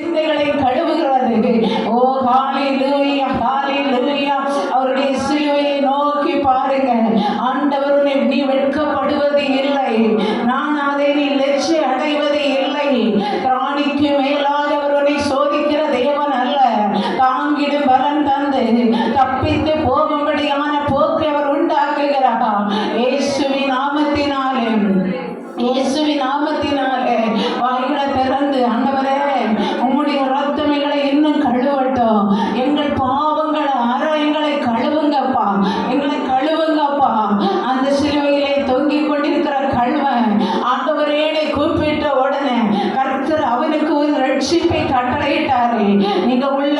சிந்தைகளை கழுவுகிறது ஓ காலை லூயா காலை லூயா அவருடைய சிலுவையை நோக்கி பாருங்க ஆண்டவருடைய நீ வெட்கப்படுவது இல்லை. நான் மிக உள்ள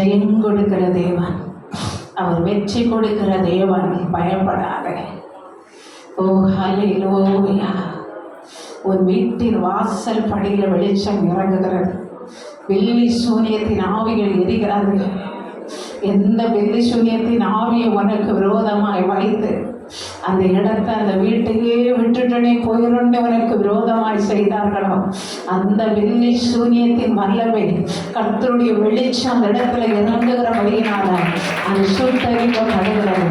ஜெயம் கொடுக்கிற தேவன். அவர் வெற்றி கொடுக்கிற தேவன் பயப்படாத. ஓ ஹலையிலோயா ஒரு வீட்டின் வாசல் படியில் வெளிச்சம் இறங்குகிறது. வெள்ளி சூனியத்தின் ஆவிகள் எரிகிறது. எந்த வெள்ளி சூனியத்தின் ஆவியை உனக்கு விரோதமாய் வைத்து அந்த இடத்தை அந்த வீட்டையே விட்டுட்டனே போயிரண்டவனுக்கு விரோதமாய் செய்தார்களோ? அந்த வெள்ளி சூன்யத்தின் வல்லமை கர்த்தருடைய வெளிச்சம் அந்த இடத்துல இறங்குகிறபடியினால அது சுத்தரிக்கப்படுகிறது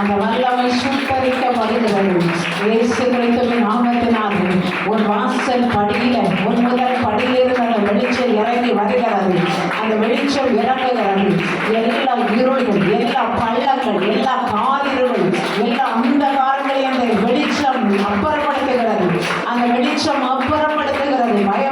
அந்த வல்லமை சுத்தரிக்கப்படுகிறது இயேசு கிறிஸ்துவின் நாமத்தினால் ஒரு வாசல் படியில ஒரு முதல் படியிலிருந்து அந்த வெளிச்சம் இறங்கி வருகிறது. அந்த வெளிச்சம் இறங்குகிறது. எல்லா இருள்கள் எல்லா பள்ளங்கள் எல்லா காரிருள் எல்லா அந்த அப்புறப்படுத்துகிறது. அந்த வெளிச்சம் அப்புறப்படுத்துகிறது. பயம்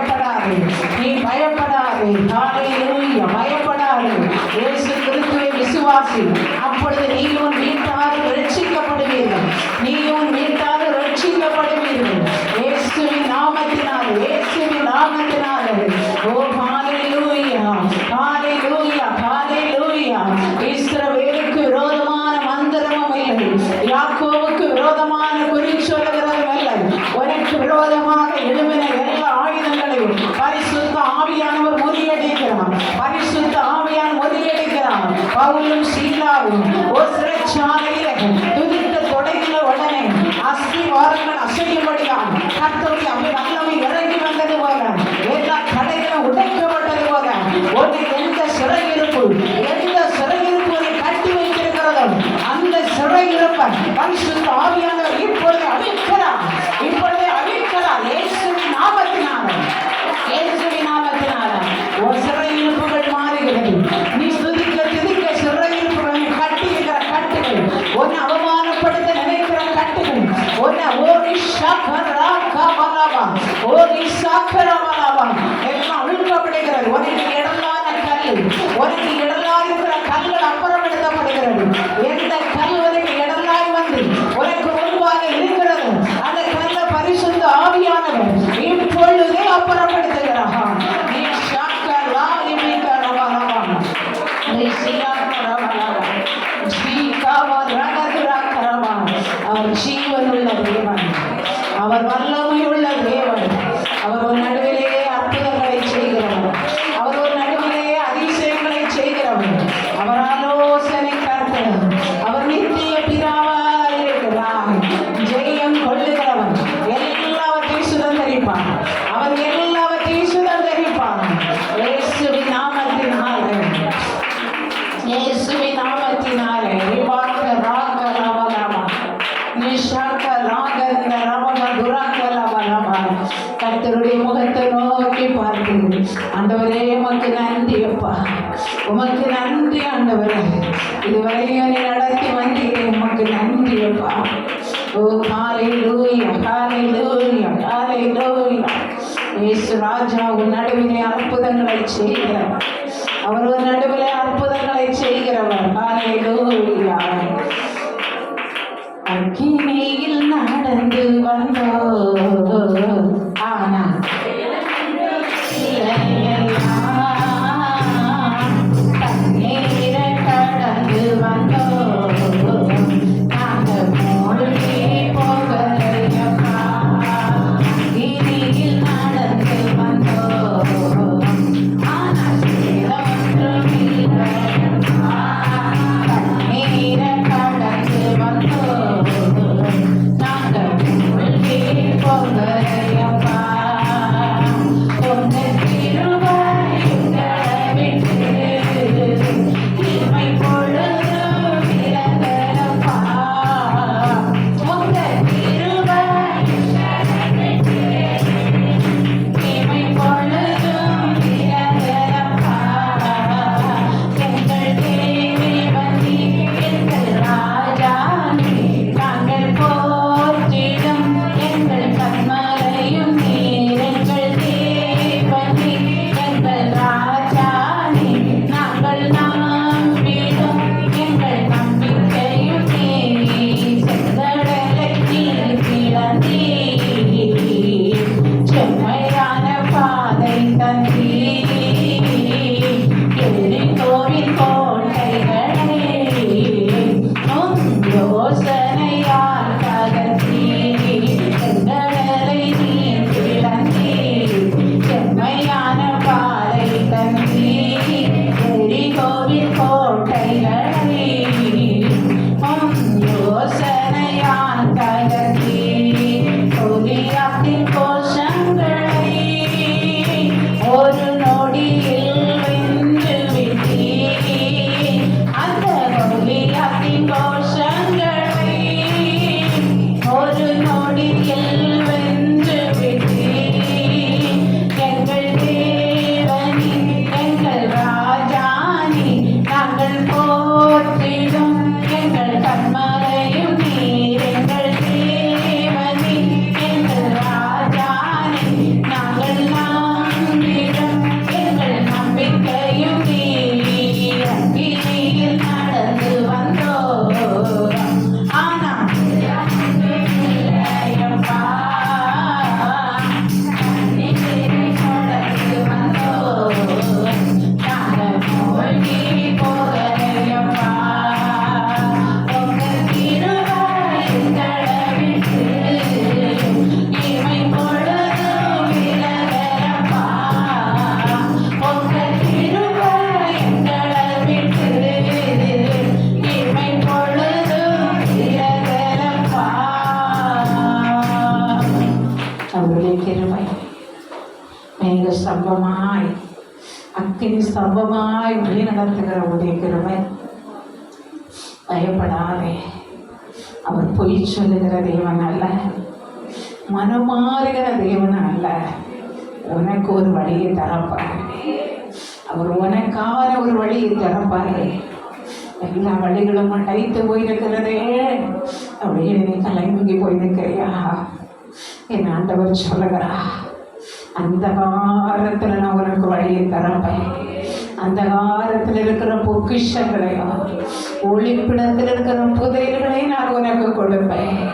உமக்கு நன்றி ஆண்டவரே. இதுவரையும் நீ நடத்தி வந்தீங்க உமக்கு நன்றி அப்பா. ஓ காலை லூயா காலை லூயா காலை லூயா இயேசு ராஜா உன் நடுவிலே அற்புதங்களை செய்கிறார் அவர் நடுவிலே அற்புதங்களை செய்கிறவர். காலை லூயா ಕಾಯ மாறுகிற தேவன் அல்ல. உனக்கு ஒரு வழியை தரப்பார். அவர் உனக்கான ஒரு வழியை தரப்பாரு. எல்லா வழிகளும் அடைத்து போயிருக்கிறதே. அப்படியே நீ தலைமுங்கி போயிருக்கிறியா? என் ஆண்டவர் சொல்லுகிறா அந்த காரத்தில் நான் உனக்கு வழியை தரப்பேன். அந்த காலத்தில் இருக்கிற பொக்கிஷங்களையும் ஒளிப்பிடத்தில் இருக்கிற புதையல்களையும் நான் உனக்கு கொடுப்பேன்.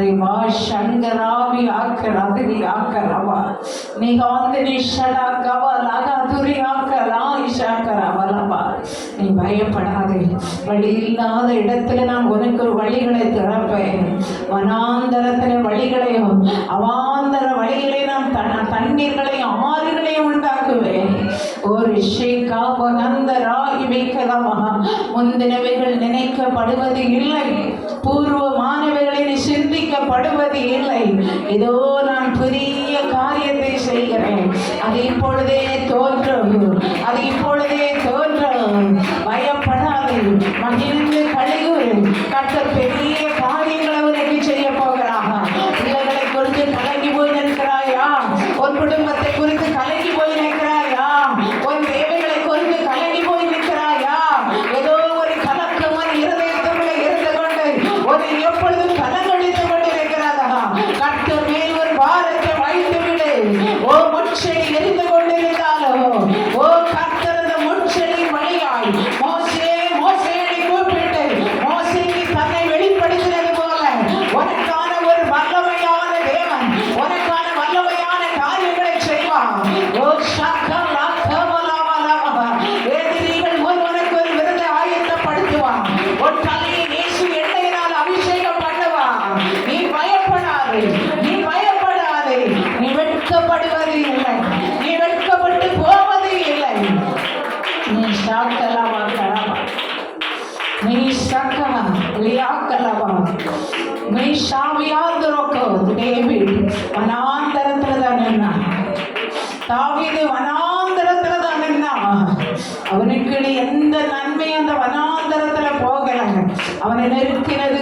ரிவா சங்கராவி ஆக்கராதிரி ஆக்கரவா நிகாந்திரி ஷடா கவலாக அதுரி ஆக்கரா இஷாக்கரவலவா நீ பயப்படாதே. வழி இல்லாத இடத்துல நான் உனக்கு ஒரு வழிகளை திறப்பேன். வனாந்தரத்தின வழிகளையும் அவாந்தர வழிகளை நான் தண்ணீர்களையும் ஆறுகளையும் உண்டாக்குவேன். ஒரு ஷேகா வகந்தராகி வைக்கலாமா முந்தினவைகள் நினைக்கப்படுவது இல்லை. பூர்வ சிந்திக்கப்படுவது இல்லை. ஏதோ நான் பெரிய காரியத்தை செய்கிறேன். அது இப்பொழுதே தோன்றும். அது இப்பொழுதே தோன்றும். பயப்படாதே. மகிழ்ந்து கழிவு கட்ட பெரிய காரியங்களை உனக்கு செய்ய அவனை நெருக்கினது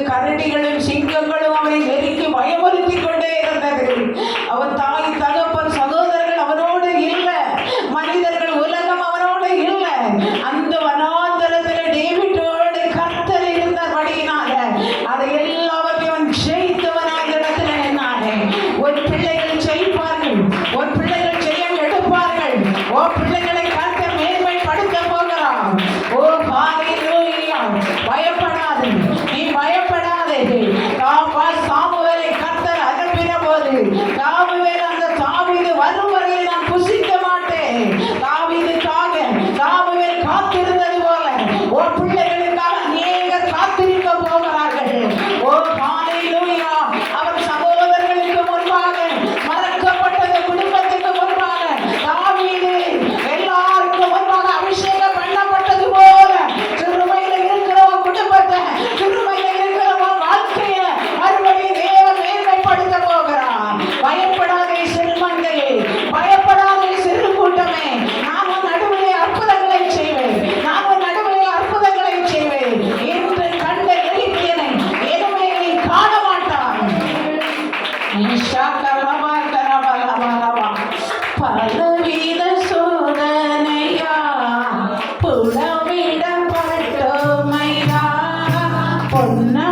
কন্যা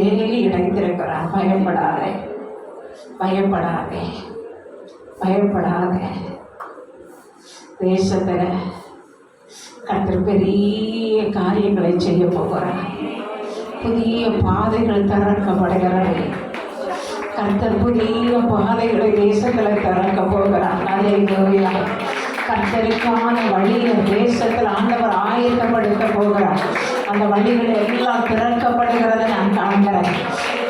வேலையில் இணைந்திருக்கிறான் பயப்படாதே. பயப்படாதே. பயப்படாதே. தேசத்தில் கத்தர் பெரிய காரியங்களை செய்ய போகிறான் புதிய பாதைகள் திறக்கப்படுகிறது. கர்த்தர் புதிய பாதைகளை தேசத்தில் திறக்க போகிறான் அதே கோவிலா கர்த்தருக்கான வழியை தேசத்தில் ஆண்டவர் ஆயத்தப்படுத்த போகிறார். அந்த வழிகள் எல்லாம் திறக்கப்படுகிறது நான் காண்கிறேன்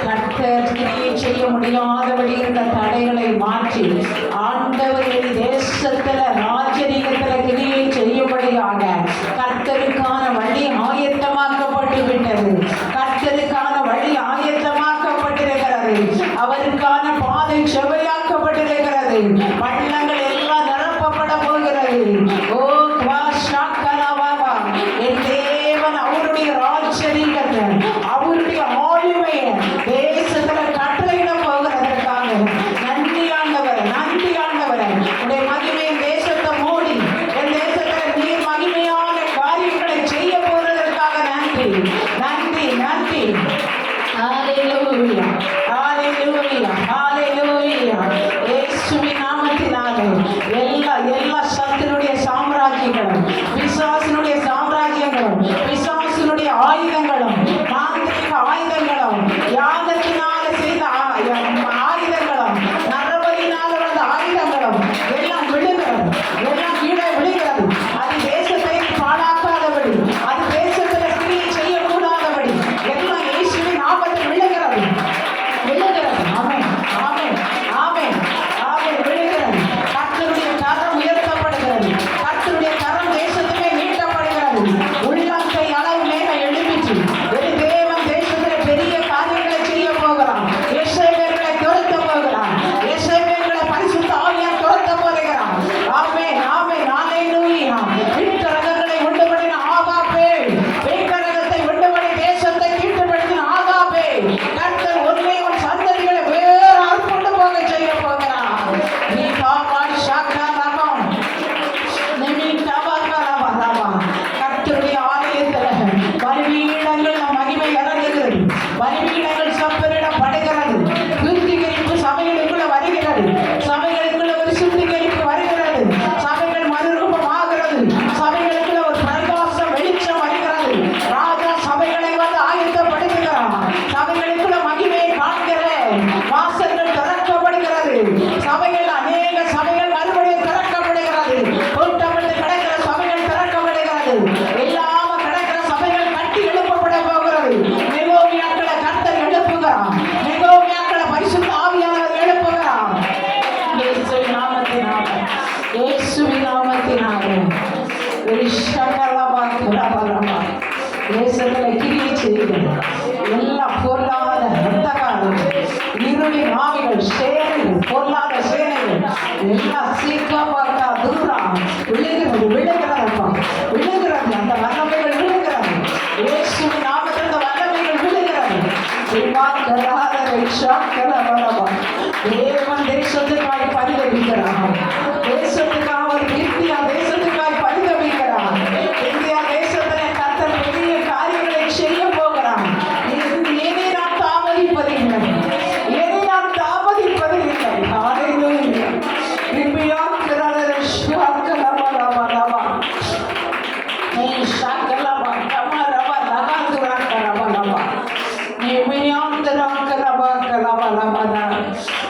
கர்த்தர் செய்ய முடியாதபடி இருந்த தடைகளை மாற்றி ஆண்டவரின் தேசத்தில் ராஜரீகத்தில் கிரியை செய்யும்படியாக ഭയപ്പെടുക இருளி நாவிகள் சேனைகள் பொல்லாத சேனைகள் எல்லாம் சீக்கிரமா இருக்கா தூரம் விளைகிறது விளைகிறப்பா விளை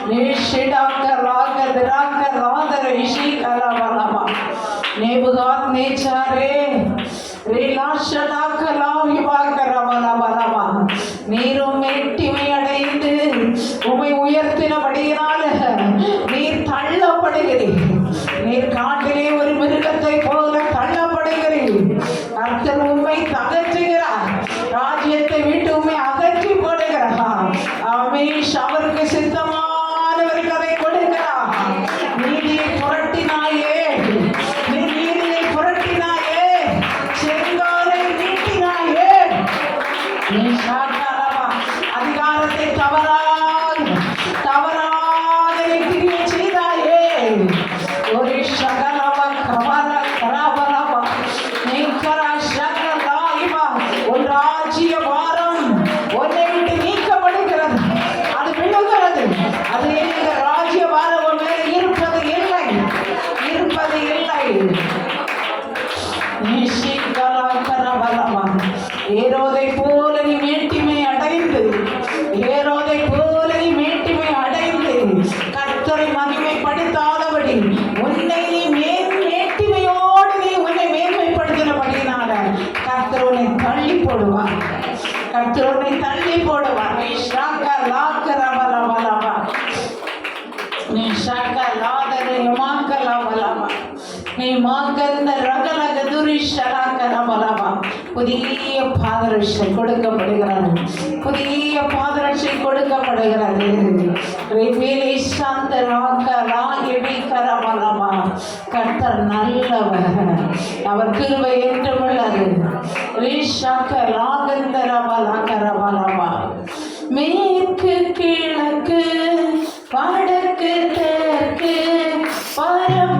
నేషిడాకర్ రాకర్ రాకర్ రాదర్ హిషి కరవలమ నేబుగాత్ నేచారే రే నాశడాకర్ రావు నీ మాక లాభలాభ నీ మాకంద రకరక துரிஷலாக நமலாமா புதிய பாதரட்சை கொடுக்கப்படுகிறது புதிய பாதரட்சை கொடுக்கப்படுகிறது ரிவேலே சாந்தராக ராகிவி கரமலமா கர்த்தர் நல்லவர் அவர் கிருவை என்றும் உள்ளது ரீஷாக்க ராகந்தரமலா மேற்கு கிழக்கு பாட What